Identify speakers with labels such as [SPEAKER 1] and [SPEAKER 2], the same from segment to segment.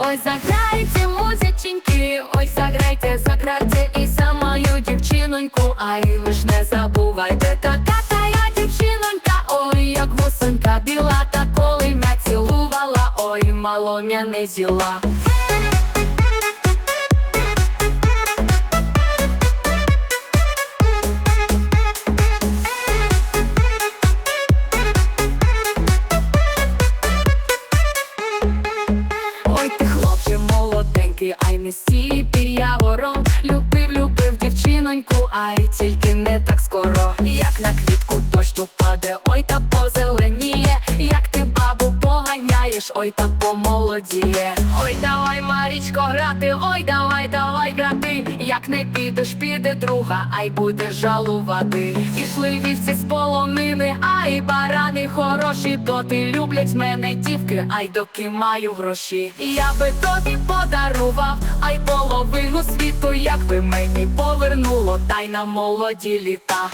[SPEAKER 1] Ой, заграйте, музиченьки, ой, заграйте, заграйте і за мою дівчиноньку, ай, ви ж не забувайте, така та я дівчинонька, ой, як гусенька біла, та коли м'я цілувала, ой, мало м'я не зіла. Молоденький, ай не сіпі, я вором. Любив, любив дівчиноньку, ай тільки не так скоро. Як на квітку дощ упаде, ой та позеленіє. Як ти ой та помолодіє Ой, давай, Марічко, грати, ой, давай, давай грати. Як не підеш, піде друга, ай буде жалувати. Ішли вівці з полонини, ай барани хороші. Доти люблять мене дівки, ай доки маю гроші. Я би тобі подарував, ай половину світу, якби мені повернуло, та й на молоді літа.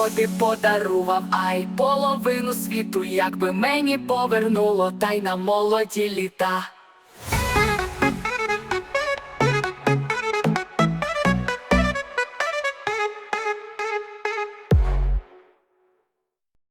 [SPEAKER 1] Тобі подарував, ай половину світу, якби мені повернуло, та й на молоді літа.